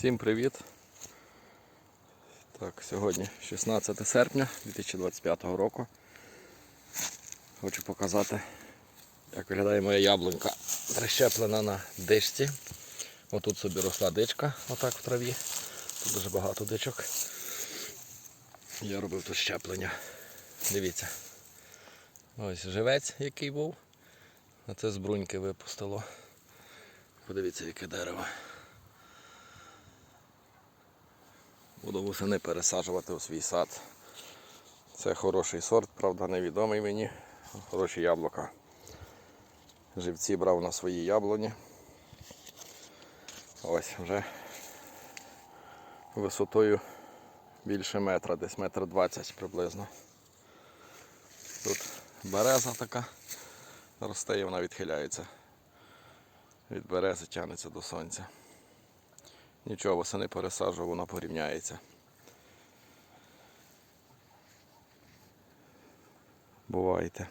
Всім привіт! Так, сьогодні 16 серпня 2025 року. Хочу показати, як виглядає моя яблунька. Прищеплена на дичці. Отут собі росла дичка, отак в траві. Тут дуже багато дичок. Я робив тут щеплення. Дивіться. Ось живець, який був. А це з бруньки випустило. Подивіться, яке дерево. Буду восени пересаджувати у свій сад. Це хороший сорт, правда, невідомий мені. Хороші яблука. Живці брав на свої яблуні. Ось вже висотою більше метра, десь метр двадцять приблизно. Тут береза така росте і вона відхиляється. Від берези тягнеться до сонця. Нічого, восени пересаджував, воно порівняється. Бувайте.